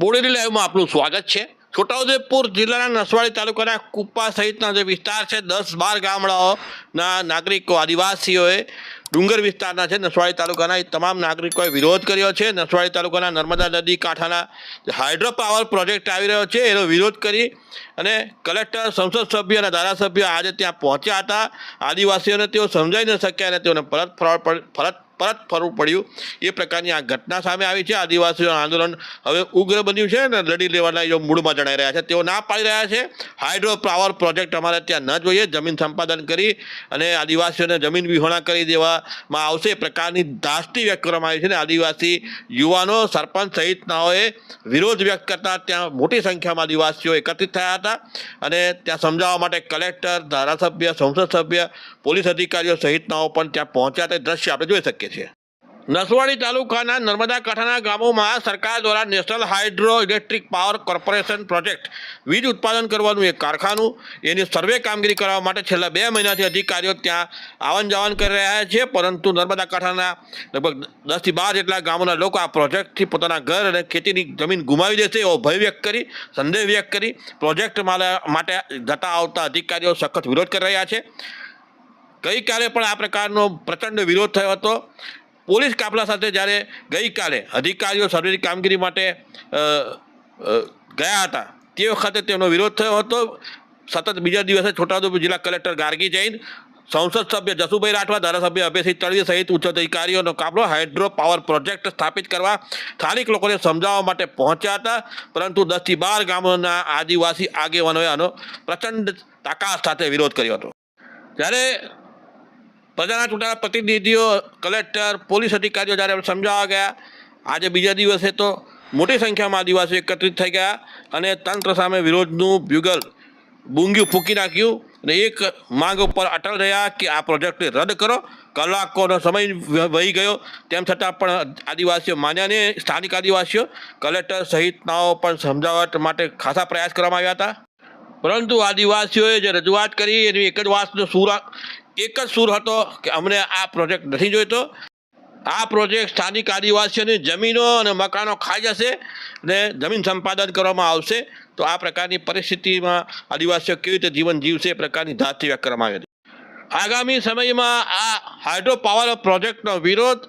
બોડેલી લાઈવમાં આપનું સ્વાગત છે. છોટાઉદેપુર જિલ્લાના નસવાડી તાલુકાના કુપ્પા સહિતના જે વિસ્તાર છે, દસ બાર ગામડાઓના નાગરિકો આદિવાસીઓએ ડુંગર વિસ્તારના છે, નસવાડી તાલુકાના એ તમામ નાગરિકોએ વિરોધ કર્યો છે. નસવાડી તાલુકાના નર્મદા નદી કાંઠાના હાઇડ્રો પાવર પ્રોજેક્ટ આવી રહ્યો છે, એનો વિરોધ કરી અને કલેક્ટર, સંસદ સભ્ય અને ધારાસભ્ય આજે ત્યાં પહોંચ્યા હતા. આદિવાસીઓને તેઓ સમજાઈ ન શક્યા અને તેઓને પરત પડ- પરત ફરવું પડ્યું. એ પ્રકારની આ ઘટના સામે આવી છે. આદિવાસીઓ આંદોલન હવે ઉગ્ર બન્યું છે અને લડી લેવાના જો મૂળમાં જણાઈ રહ્યા છે. તેઓ ના પાડી રહ્યા છે. હાઇડ્રો પાવર પ્રોજેક્ટ અમારે ત્યાં ન જોઈએ. જમીન સંપાદન કરી અને આદિવાસીઓને જમીન વિહોણા કરી દેવામાં આવશે. એ પ્રકારની ધાસ્તી વ્યક્ત કરવામાં આવી છે અને આદિવાસી યુવાનો, સરપંચ સહિતનાઓએ વિરોધ વ્યક્ત કરતા ત્યાં મોટી સંખ્યામાં આદિવાસીઓ એકત્રિત થયા હતા અને ત્યાં સમજાવવા માટે કલેક્ટર, ધારાસભ્ય, સંસદ સભ્ય, પોલીસ અધિકારીઓ સહિતનાઓ પણ ત્યાં પહોંચ્યા. તે દ્રશ્ય આપણે જોઈ શકીએ છીએ નસવાડી તાલુકાના નર્મદા કાંઠાના ગામોમાં સરકાર દ્વારા national hydro electric power corporation project વીજ ઉત્પાદન કરવાનું એક કારખાનું, એની સર્વે કામગીરી કરવા માટે છેલ્લા બે મહિનાથી અધિકારીઓ ત્યાં આવન જાવન કરી રહ્યા છે, પરંતુ નર્મદા કાંઠાના લગભગ દસથી બાર જેટલા ગામોના લોકો આ પ્રોજેક્ટથી પોતાના ઘર અને ખેતીની જમીન ગુમાવી દેશે એવો ભય વ્યક્ત કરી, સંદેહ વ્યક્ત કરી પ્રોજેક્ટ માટે જતા આવતા અધિકારીઓ સખત વિરોધ કરી રહ્યા છે. ગઈકાલે પણ આ પ્રકારનો પ્રચંડ વિરોધ થયો હતો. પોલીસ કાફલા સાથે જ્યારે ગઈકાલે અધિકારીઓ સર્વેની કામગીરી માટે ગયા હતા, તે વખતે તેમનો વિરોધ થયો હતો. સતત બીજા દિવસે છોટાઉદેપુર જિલ્લા કલેક્ટર ગાર્ગી જૈન, સંસદ સભ્ય જસુભાઈ રાઠવા, ધારાસભ્ય અભયસિંહ તળવી સહિત ઉચ્ચ અધિકારીઓનો કાફલો હાઇડ્રો પાવર પ્રોજેક્ટ સ્થાપિત કરવા સ્થાનિક લોકોને સમજાવવા માટે પહોંચ્યા હતા. પરંતુ દસથી બાર ગામોના આદિવાસી આગેવાનોએ આનો પ્રચંડ તાકાત સાથે વિરોધ કર્યો હતો. જ્યારે પ્રજાના ચૂંટાયેલા પ્રતિનિધિઓ, કલેક્ટર, પોલીસ અધિકારીઓ જ્યારે સમજાવવા ગયા, આજે બીજા દિવસે તો મોટી સંખ્યામાં આદિવાસીઓ એકત્રિત થઈ ગયા અને તંત્ર સામે વિરોધનું બ્યુગલ બૂંગ્યું ફૂંકી નાખ્યું અને એક માંગ ઉપર અટલ રહ્યા કે આ પ્રોજેક્ટને રદ કરો. કલાકોનો સમય વહી ગયો. તેમ છતાં પણ આદિવાસીઓ માન્યા નહીં સ્થાનિક આદિવાસીઓ, કલેક્ટર સહિતનાઓ પણ સમજાવટ માટે ખાસા પ્રયાસ કરવામાં આવ્યા હતા. પરંતુ આદિવાસીઓએ જે રજૂઆત કરી એની એક જ વાતનો સૂર એક જ સૂર હતો કે અમને આ પ્રોજેક્ટ નથી જોઈતો. આ પ્રોજેક્ટ સ્થાનિક આદિવાસીઓની જમીનો અને મકાનો ખાઈ જશે ને જમીન સંપાદન કરવામાં આવશે. તો આ પ્રકારની પરિસ્થિતિમાં આદિવાસીઓ કેવી રીતે જીવન જીવશે એ પ્રકારની ધારથી વ્યક્ત કરવામાં આવી હતી. આગામી સમયમાં આ હાઇડ્રો પાવર પ્રોજેક્ટનો વિરોધ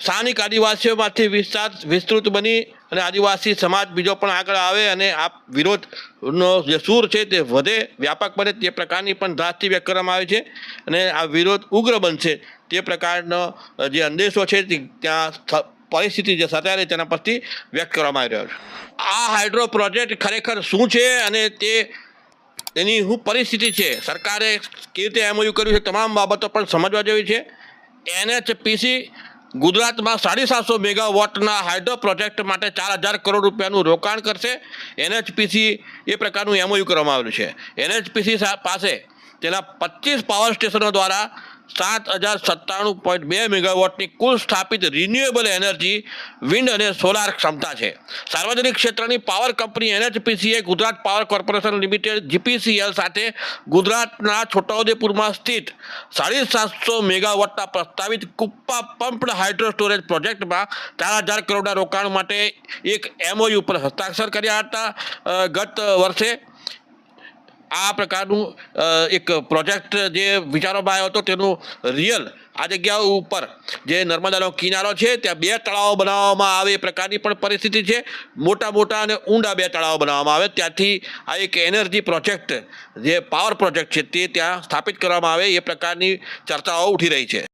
સ્થાનિક આદિવાસીઓમાંથી વિસ્તાર વિસ્તૃત બની અને આદિવાસી સમાજ બીજો પણ આગળ આવે અને આ વિરોધનો જે સૂર છે તે વધે વ્યાપક બને તે પ્રકારની પણ ધાજથી વ્યક્ત કરવામાં આવે છે. અને આ વિરોધ ઉગ્ર બનશે તે પ્રકારનો જે અંદેશો છે તે ત્યાં પરિસ્થિતિ જે સર્જાય તેના પરથી વ્યક્ત કરવામાં આવી રહ્યો છે. આ હાઇડ્રો પ્રોજેક્ટ ખરેખર શું છે અને તે એની શું પરિસ્થિતિ છે? સરકારે કેવી રીતે એમઓયુ કર્યું છે? તમામ બાબતો પણ સમજવા જેવી છે. એનએચપીસી ગુજરાતમાં સાડી સાતસો મેગાવોટના હાઇડ્રો પ્રોજેક્ટ માટે ચાર હજાર કરોડ રૂપિયાનું રોકાણ કરશે. એનએચપીસી એ પ્રકારનું એમઓયુ કરવામાં આવેલું છે. એનએચપીસી પાસે તેના પચીસ પાવર સ્ટેશનો દ્વારા સાત હજાર સત્તાણું પોઈન્ટ બે મેગાવોટની કુલ સ્થાપિત રિન્યુએબલ એનર્જી વિન્ડ અને સોલાર ક્ષમતા છે. સાર્વજનિક ક્ષેત્રની power company એનએચપીસીએ, Gujarat power corporation limited GPCL સાથે ગુજરાતના છોટાઉદેપુરમાં સ્થિત સાડી સાતસો મેગાવોટના પ્રસ્તાવિત કુપ્પા પમ્પ્ડ હાઇડ્રો સ્ટોરેજ પ્રોજેક્ટમાં ચાર હજાર કરોડના રોકાણ માટે એક એમઓયુ પર હસ્તાક્ષર કર્યા હતા. ગત વર્ષે આ પ્રકારનું એક પ્રોજેક્ટ જે વિચારવામાં આવ્યો હતો તેનું રિયલ આ જગ્યા ઉપર જે નર્મદાનો કિનારો છે, ત્યાં બે તળાવો બનાવવામાં આવે એ પ્રકારની પણ પરિસ્થિતિ છે. મોટા મોટા અને ઊંડા બે તળાવો બનાવવામાં આવે. ત્યાંથી આ એક એનર્જી પ્રોજેક્ટ જે પાવર પ્રોજેક્ટ છે તે ત્યાં સ્થાપિત કરવામાં આવે એ પ્રકારની ચર્ચાઓ ઉઠી રહી છે.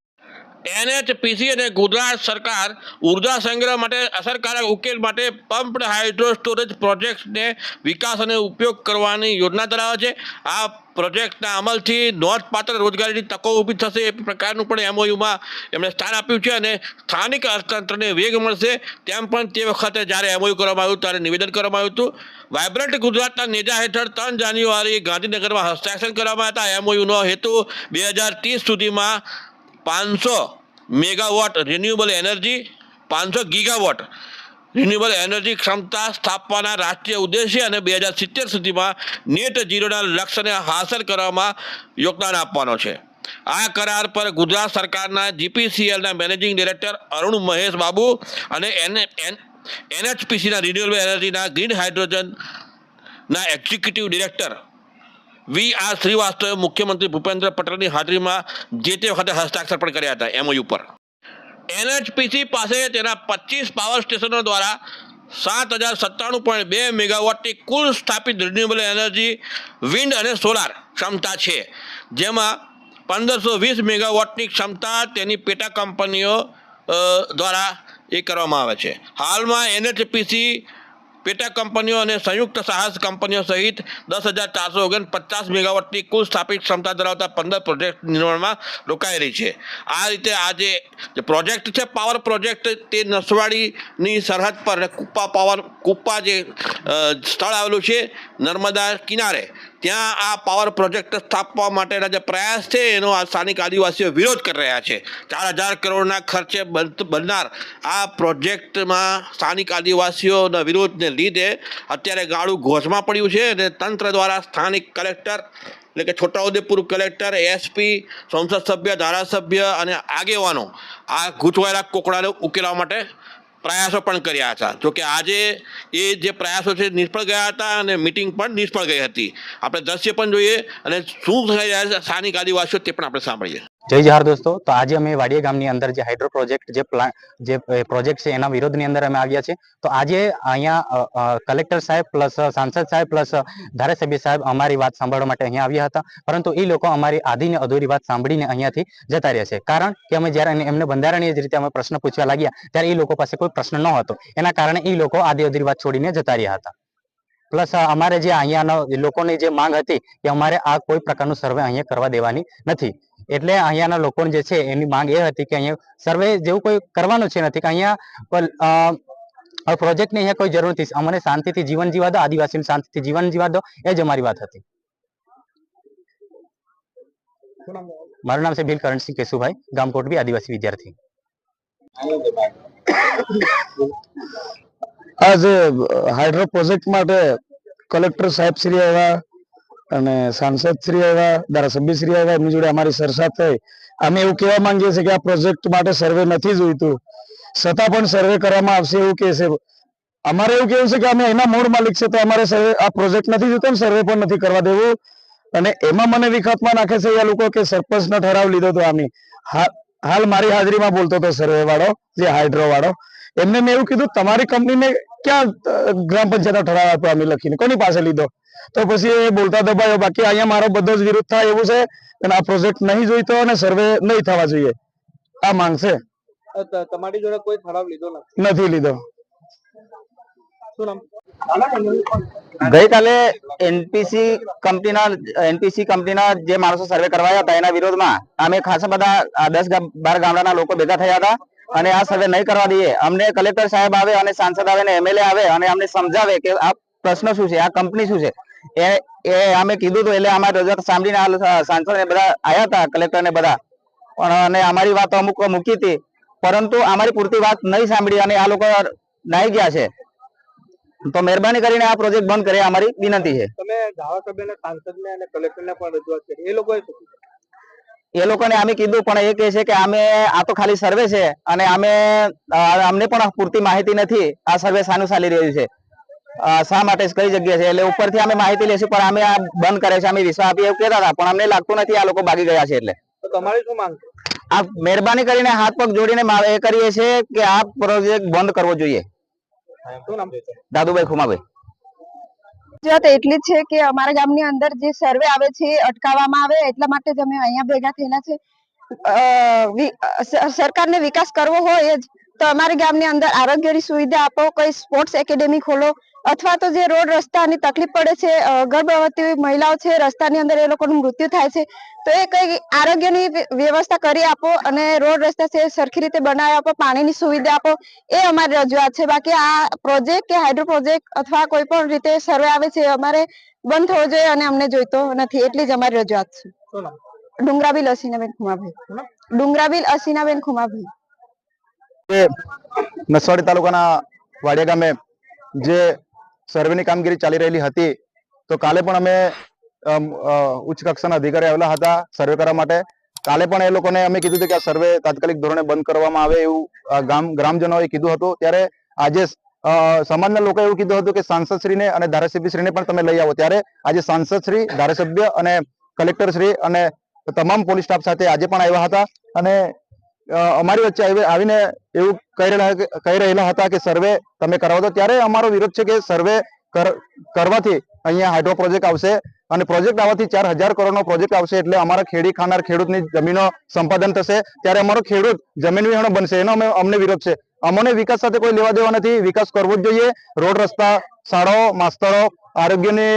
એનએચપીસી અને ગુજરાત સરકાર ઊર્જા સંગ્રહ માટે અસરકારક ઉકેલ માટે પમ્પ્ડ હાઇડ્રો સ્ટોરેજ પ્રોજેક્ટ્સને વિકાસ અને ઉપયોગ કરવાની યોજના ધરાવે છે. આ પ્રોજેક્ટના અમલથી નોંધપાત્ર રોજગારીની તકો ઊભી થશે એ પ્રકારનું પણ એમઓયુમાં એમણે સ્થાન આપ્યું છે અને સ્થાનિક અર્થતંત્રને વેગ મળશે તેમ પણ તે વખતે જ્યારે એમઓયુ કરવામાં આવ્યું ત્યારે નિવેદન કરવામાં આવ્યું હતું. વાયબ્રન્ટ ગુજરાતના નેજા હેઠળ ત્રણ જાન્યુઆરી ગાંધીનગરમાં હસ્તાક્ષર કરવામાં હતા. એમઓયુનો હેતુ બે હજાર ત્રીસ સુધીમાં પાંચસો મેગાવોટ રિન્યુએબલ એનર્જી પાંચસો ગીગાવોટ રિન્યુએબલ એનર્જી ક્ષમતા સ્થાપવાના રાષ્ટ્રીય ઉદ્દેશ્ય અને બે હજાર સિત્તેર સુધીમાં નેટ ઝીરોના લક્ષ્યને હાંસલ કરવામાં યોગદાન આપવાનો છે. આ કરાર પર ગુજરાત સરકારના જીપીસીએલના મેનેજિંગ ડિરેક્ટર અરુણ મહેશ બાબુ અને એન એન એનએચપીસીના રિન્યુએબલ એનર્જીના ગ્રીન હાઇડ્રોજનના એક્ઝિક્યુટિવ ડિરેક્ટર વી આર શ્રીવાસ્તવે મુખ્યમંત્રી ભૂપેન્દ્ર પટેલની હાજરીમાં જે તે વખતે હસ્તાક્ષર પણ કર્યા હતા એમઓયુ પર. એનએચપીસી પાસે તેના પચીસ પાવર સ્ટેશનો દ્વારા સાત હજાર સત્તાણું પોઈન્ટ બે મેગાવોટની કુલ સ્થાપિત રિન્યુએબલ એનર્જી વિન્ડ અને સોલાર ક્ષમતા છે. જેમાં પંદરસો વીસ મેગાવોટની ક્ષમતા તેની પેટા કંપનીઓ દ્વારા એ કરવામાં આવે છે. હાલમાં એનએચપીસી પેટા કંપનીઓ અને સંયુક્ત સાહસ કંપનીઓ સહિત દસ હજાર ચારસો ઓગણપચાસ મેગાવોટની કુલ સ્થાપિત ક્ષમતા ધરાવતા પંદર પ્રોજેક્ટ નિર્માણમાં રોકાઈ રહી છે. આ રીતે આ જે પ્રોજેક્ટ છે, પાવર પ્રોજેક્ટ, તે નસવાડીની સરહદ પર કુપ્પા પાવર કુપ્પા જે સ્થળ આવેલું છે, નર્મદા કિનારે. ત્યાં આ પાવર પ્રોજેક્ટ સ્થાપવા માટેના જે પ્રયાસ છે, એનો આ સ્થાનિક આદિવાસીઓ વિરોધ કરી રહ્યા છે. ચાર હજાર કરોડના ખર્ચે બન- બનનાર આ પ્રોજેક્ટમાં સ્થાનિક આદિવાસીઓના વિરોધને લીધે અત્યારે ગાળું ઘોષમાં પડ્યું છે અને તંત્ર દ્વારા સ્થાનિક કલેક્ટર, એટલે કે છોટાઉદેપુર કલેક્ટર, એસપી, સંસદ સભ્ય, ધારાસભ્ય અને આગેવાનો આ ગૂંચવાયેલા કોકડાને ઉકેલવા માટે પ્રયાસો પણ કર્યા હતા. જોકે આજે એ જે પ્રયાસો છે નિષ્ફળ ગયા હતા અને મિટિંગ પણ નિષ્ફળ ગઈ હતી. આપણે દ્રશ્ય પણ જોઈએ અને શું થઈ રહ્યા છે સ્થાનિક આદિવાસીઓ તે પણ આપણે સાંભળીએ. જય જહાર દોસ્તો. તો આજે અમે વાડિયા ગામની અંદર જે હાઇડ્રો પ્રોજેક્ટ જે પ્લાન જે પ્રોજેક્ટ છે એના વિરોધની અંદર અમે આવ્યા છે તો આજે અહીંયા કલેક્ટર સાહેબ પ્લસ સાંસદ સાહેબ પ્લસ ધારાસભ્ય સાહેબ અમારી વાત સાંભળવા માટે અહીંયા આવ્યા હતા. પરંતુ એ લોકો અમારી આધી ને અધૂરી વાત સાંભળીને અહીંયાથી જતા રહ્યા છે. કારણ કે અમે જ્યારે એમને બંધારણીય રીતે અમે પ્રશ્ન પૂછવા લાગ્યા, ત્યારે એ લોકો પાસે કોઈ પ્રશ્ન ન હતો એના કારણે એ લોકો આધી અધૂરી વાત છોડીને જતા રહ્યા હતા. પ્લસ અમારે જે અહીંયાના લોકોની જે માંગ હતી કે અમારે આ કોઈ પ્રકારનું સર્વે અહીંયા કરવા દેવાની નથી. એટલે અહીંયાના લોકો જે છે એની માંગ એ હતી કે અહીંયા સર્વે જેવું કોઈ કરવાનું છે નથી. કે અહીંયા પ્રોજેક્ટની અહીંયા કોઈ જરૂર નથી. અમને શાંતિથી જીવન જીવા દો આદિવાસીને શાંતિથી જીવન જીવા દો, એ જ અમારી વાત હતી. મારું નામ છે ભીલ કરણસિંહ કેશુભાઈ, ગામ કોટબી, આદિવાસી વિદ્યાર્થી. આજે હાઇડ્રો પ્રોજેક્ટ માટે કલેક્ટર સાહેબ શ્રી આવ્યા. અને સાંસદ શ્રી એવા ધારાસભ્ય શ્રી એવા એમની જોડે અમારી સરસાદ થઈ. અમે એવું કહેવા માંગીએ છીએ કે આ પ્રોજેક્ટ માટે સર્વે નથી જોઈતું. છતાં પણ સર્વે કરવામાં આવશે એવું કહે છે. અમારે એવું કેવું છે કે અમે એના મૂળ માલિક છે તો અમારે સર્વે, આ પ્રોજેક્ટ નથી જોતો ને સર્વે પણ નથી કરવા દેવું. અને એમાં મને વિખતમાં નાખે છે એ લોકો કે સરપંચનો ઠરાવ લીધો તો આની. હાલ મારી હાજરીમાં બોલતો હતો સર્વે વાળો, જે હાઇડ્રો વાળો. એમને મેં એવું કીધું, તમારી કંપનીને ક્યાં ગ્રામ પંચાયતનો ઠરાવ આપ્યો? અમે લખીને. કોની પાસે લીધો? તો પછી એ બોલતા દબાયો બાકી અહીંયા મારો બધો જ વિરોધ થાય એવું છે અને આ પ્રોજેક્ટ નહીં જોઈતો અને સર્વે નહીં થવા જોઈએ. આ માંગ છે. તમારી જોડે કોઈ ઠરાવ લીધો નથી? લીધો. ગઈકાલે એનપીસી કંપનીના એનપીસી કંપનીના જે માણસો સર્વે કરવાયા હતા એના વિરોધમાં અમે ખાસા બધા દસ બાર ગામડાના લોકો ભેગા થયા હતા અને આ સર્વે નહીં કરવા દઈએ. અમને કલેક્ટર સાહેબ આવે અને સાંસદ આવે ને એમએલએ આવે અને અમને સમજાવે કે આ પ્રશ્ન શું છે આ કંપની શું છે. એ એ અમે કીધું હતું એટલે અમારે રજૂઆત સાંભળીને સાંસદ બધા આવ્યા હતા કલેક્ટર ને બધા. પણ અને અમારી વાત અમુક મૂકી હતી પરંતુ અમારી પૂરતી વાત નહીં સાંભળી અને આ લોકો નાઈ ગયા છે. તો મહેરબાની કરીને આ પ્રોજેક્ટ બંધ કરે અમારી વિનંતી છે. તમે ધારાસભ્યને સાંસદને અને કલેક્ટરને પણ રજૂઆત કરી. એ લોકોએ એ લોકોને અમે કીધું પણ એ કહે છે કે અમે આ તો ખાલી સર્વે છે અને અમે અમને પણ પૂરતી માહિતી નથી આ સર્વે સાનું ચાલી રહ્યું છે. શા માટે કઈ જગ્યા છે? એટલે ઉપરથી અમે માહિતી લેશું પણ અમે આ બંધ કરે છે અમે વિશ્વાસ આપીએ એવું કહેતા હતા પણ અમને લાગતું નથી આ લોકો ભાગી ગયા છે એટલે. તો તમારી શું માંગ છે? આ મહેરબાની કરીને હાથ પગ જોડીને એ કરીએ છીએ કે આ પ્રોજેક્ટ બંધ કરવો જોઈએ. દાદુભાઈ ખુમાભાઈ. વાત એટલી જ છે કે અમારા ગામની અંદર જે સર્વે આવે છે અટકાવવામાં આવે એટલા માટે જ અમે અહીંયા ભેગા થયેલા છે. સરકારને વિકાસ કરવો હોય જ તો અમારા ગામની અંદર આરોગ્યની સુવિધા આપો કોઈ સ્પોર્ટ્સ એકેડેમી ખોલો અથવા તો જે રોડ રસ્તાની તકલીફ પડે છે ગર્ભવતી મહિલાઓ છે રસ્તાની અંદર એ લોકોનું મૃત્યુ થાય છે તો એ કઈ આરોગ્યની વ્યવસ્થા કરી આપો અને રોડ રસ્તા છે એ સરખી રીતે બનાવી આપો પાણીની સુવિધા આપો એ અમારી રજૂઆત છે. બાકી આ પ્રોજેક્ટ કે હાઇડ્રો પ્રોજેક્ટ અથવા કોઈ પણ રીતે સર્વે આવે છે એ અમારે બંધ થવો જોઈએ અને અમને જોઈતો નથી. એટલી જ અમારી રજૂઆત છે. ડુંગરાબીલ અસીનાબેન ખુમાભાઈ. ડુંગરાબીલ અસીનાબેન ખુમાભાઈ. નસવાડી તાલુકાના વાડિયા ગામે જે સર્વેની કામગીરી ચાલી રહેલી હતી. તો કાલે પણ અમે ઉચ્ચ કક્ષાના અધિકારી આવેલા હતા સર્વે કરવા માટે. કાલે પણ એ લોકોને અમે કીધું હતું કે આ સર્વે તાત્કાલિક ધોરણે બંધ કરવામાં આવે એવું ગામ, ગ્રામજનોએ કીધું હતું. ત્યારે આજે સમાજના લોકો એવું કીધું હતું કે સાંસદશ્રીને અને ધારાસભ્યશ્રીને પણ તમે લઈ આવો. ત્યારે આજે સાંસદશ્રી, ધારાસભ્ય અને કલેક્ટરશ્રી અને તમામ પોલીસ સ્ટાફ સાથે આજે પણ આવ્યા હતા. અને અમારી વચ્ચે આવી- આવીને એવું કહી રહેલા કહી રહેલા હતા કે સર્વે તમે કરાવો તો ત્યારે અમારો વિરોધ છે કે સર્વે કર- કરવાથી અહીંયા હાઇડ્રો પ્રોજેક્ટ આવશે અને પ્રોજેક્ટ આવવાથી ચાર હજાર કરોડનો પ્રોજેક્ટ આવશે એટલે અમારા ખેડી ખાનાર ખેડૂતની જમીનો સંપાદન થશે. ત્યારે અમારો ખેડૂત જમીન વિહોણો બનશે, એનો અમે, અમને વિરોધ છે. અમને વિકાસ સાથે કોઈ લેવા દેવા નથી. વિકાસ કરવો જ જોઈએ. રોડ રસ્તા, શાળાઓ, માસ્તરો આરોગ્યની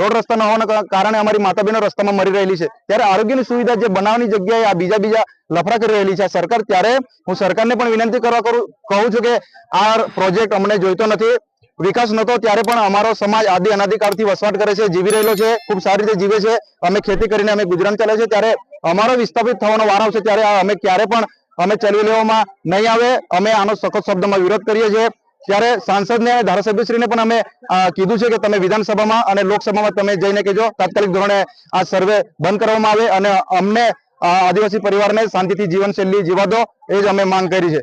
રોડ રસ્તા ન હોવાના કારણે અમારી માતા બહેનો રસ્તામાં મરી રહેલી છે. ત્યારે આરોગ્યની સુવિધા જે બનાવવાની જગ્યાએ આ બીજા બીજા લફડા કરી રહેલી છે સરકાર, ત્યારે હું સરકારને પણ વિનંતી કરવા કરું, કહું છું કે આ પ્રોજેક્ટ અમને જોઈતો નથી. વિકાસ નતો, ત્યારે પણ અમારો સમાજ આદિ અનાદિકાળથી વસવાટ કરે છે, જીવી રહેલો છે, ખૂબ સારી રીતે જીવે છે. અમે ખેતી કરીને અમે ગુજરાન ચાલે છે, ત્યારે અમારો વિસ્થાપિત થવાનો વાર આવશે, ત્યારે અમે ક્યારે પણ અમે ચલવી લેવામાં નહીં આવે. અમે આનો સખત શબ્દમાં વિરોધ કરીએ છીએ. ત્યારે સાંસદને ધારાસભ્યશ્રીને પણ અમે કીધું છે કે તમે વિધાનસભામાં અને લોકસભામાં તમે જઈને કહેજો. તાત્કાલિક ધોરણે આ સર્વે બંધ કરવામાં આવે અને અમને આદિવાસી પરિવારને શાંતિથી જીવનશૈલી જીવા દો, એ જ અમે માંગ કરી છે.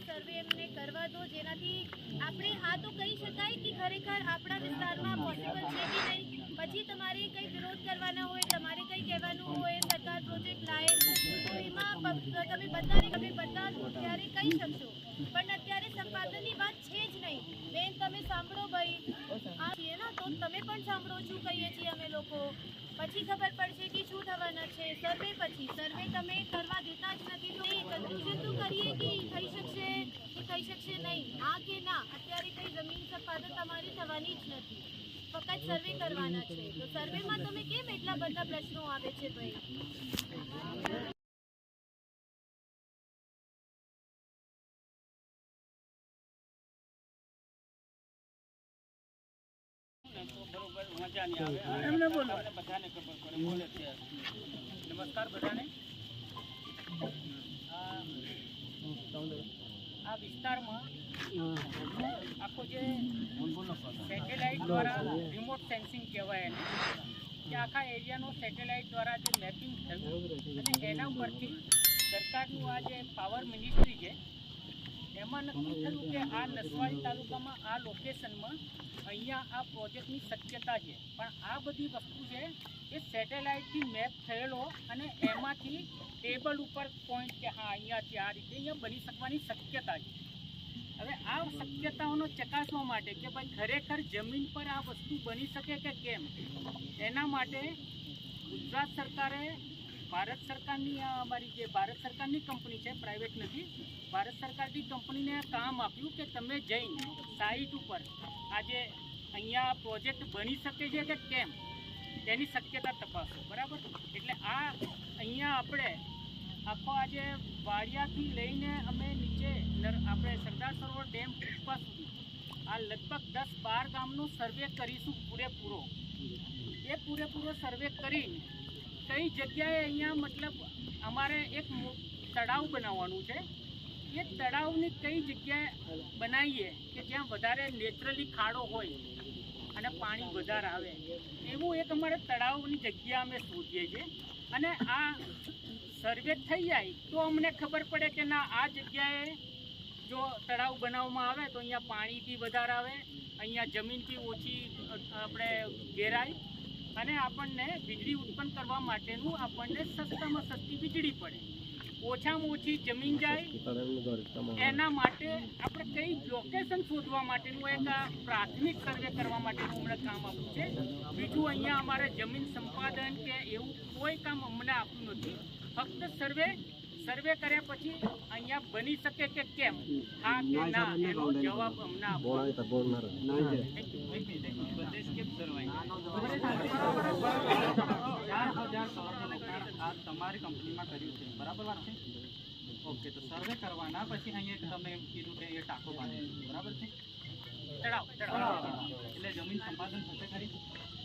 સર્વે એમને કરવા દો જેનાથી આપણે હા તો કહી શકાય કે ખરેખર આપણા વિસ્તારમાં પોસિબલ છે કે નહીં? પછી તમારે કંઈ વિરોધ કરવાના હોય, તમારે કંઈ કહેવાનું હોય, સરકાર પ્રોજેક્ટ લાવે, તો એમાં તમે બધાને તમે બધા ત્યારે કહી શકશો. પણ અત્યારે સંપાદનની વાત છે જ નહીં. બેન તમે સાંભળો ભાઈ. આ છીએ ને, તો તમે પણ સાંભળો છું કહીએ છીએ અમે લોકો. પછી ખબર પડશે કે શું થવાના છે. સર્વે પછી, સર્વે તમે કરવા દેતા જ નથી. તો એ કન્ફ્યુઝન તો કરીએ કે થઈ શકશે કે થઈ શકશે નહીં. હા કે ના, અત્યારે કઈ જમીન સંપાદન તમારી થવાની જ નથી. ફક્ત સર્વે કરવાના છે. તો સર્વેમાં તમે કેમ એટલા બધા પ્રશ્નો આવે છે ભાઈ? નમસ્કાર બધાને. આ વિસ્તારમાં આખો જે સેટેલાઇટ દ્વારા રિમોટ સેન્સિંગ કહેવાય કે આખા એરિયાનો સેટેલાઇટ દ્વારા જે મેપિંગ થયું. અને એના ઉપરથી સરકારનું આ જે પાવર મિનિસ્ટ્રી છે એમાં નક્કી થયું કે આ નસવાડી તાલુકામાં આ લોકેશનમાં અહીંયા આ પ્રોજેક્ટની શક્યતા છે. પણ આ બધી વસ્તુ છે એ સેટેલાઇટથી મેપ થયેલો અને એમાંથી ટેબલ ઉપર પોઈન્ટ કે હા અહીંયાથી આ રીતે અહીંયા બની શકવાની શક્યતા છે. હવે આ શક્યતાઓનો ચકાસવા માટે કે ભાઈ ખરેખર જમીન પર આ વસ્તુ બની શકે કે કેમ? એના માટે ગુજરાત સરકારે ભારત સરકારની આ અમારી જે ભારત સરકારની કંપની છે, પ્રાઇવેટ નથી, ભારત સરકારની કંપનીને કામ આપ્યું કે તમે જઈને સાઇટ ઉપર આજે અહીંયા પ્રોજેક્ટ બની શકે છે કે કેમ, તેની શક્યતા તપાસો, બરાબર? એટલે આ અહીંયા આપણે આખો આજે વાડિયાથી લઈને અમે નીચે આપણે સરદાર સરોવર ડેમ પુષ્પા સુધી, આ લગભગ દસ બાર ગામનો સર્વે કરીશું પૂરેપૂરો. એ પૂરેપૂરો સર્વે કરીને કઈ જગ્યાએ અહીંયા મતલબ અમારે એક તળાવ બનાવવાનું છે. એ તળાવની કઈ જગ્યાએ બનાવીએ કે જ્યાં વધારે નેચરલી ખાડો હોય અને પાણી વધારે આવે? એવું એક અમારે તળાવની જગ્યા અમે શોધીએ છીએ. અને આ સર્વે થઈ જાય તો અમને ખબર પડે કે ના, આ જગ્યાએ જો તળાવ બનાવવામાં આવે તો અહીંયા પાણી બી વધારે આવે, અહીંયા જમીન બી ઓછી આપણે ઘેરાય. અને આપણને વીજળી ઉત્પન્ન કરવા માટેનું આપણને સસ્તામાં સસ્તી વીજળી પડે. ઓછામાં ઓછી જમીન જાય, એના માટે આપણે કઈ લોકેશન શોધવા માટેનું એક પ્રાથમિક સર્વે કરવા માટેનું હમણાં કામ આપ્યું છે. બીજું અહીંયા અમારે જમીન સંપાદન કે એવું કોઈ કામ અમને આપ્યું નથી. ફક્ત સર્વે સર્વે કર્યા પછી અહીંયા બની શકે કે કેમ? હા કે ના એનો જવાબ અમને આપો. તમારી કંપનીમાં કર્યું છે બરાબર વાત છે ઓકે તો સર્વે કરવાના પછી અહીંયા તમે એમ કીધું કે એ ટાંકો બાંધે બરાબર છે? ચડાવ ચડાવ. એટલે જમીન સંપાદન થશે ખરી?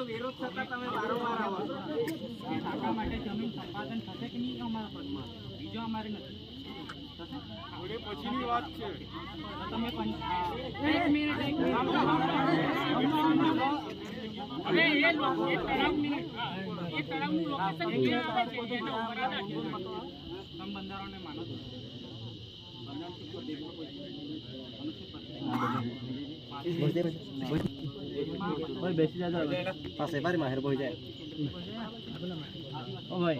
વિરોધ છતાં તમે વારંવાર માટે જમીન સંપાદન થશે કે નહીં અમારા પ્રશ્ન બીજો અમારે નથી? પછીની વાત છે તમે એક મિનિટ તળાવની લોકેશન માનો છો বেছি যায় বহি যায়। ভাই।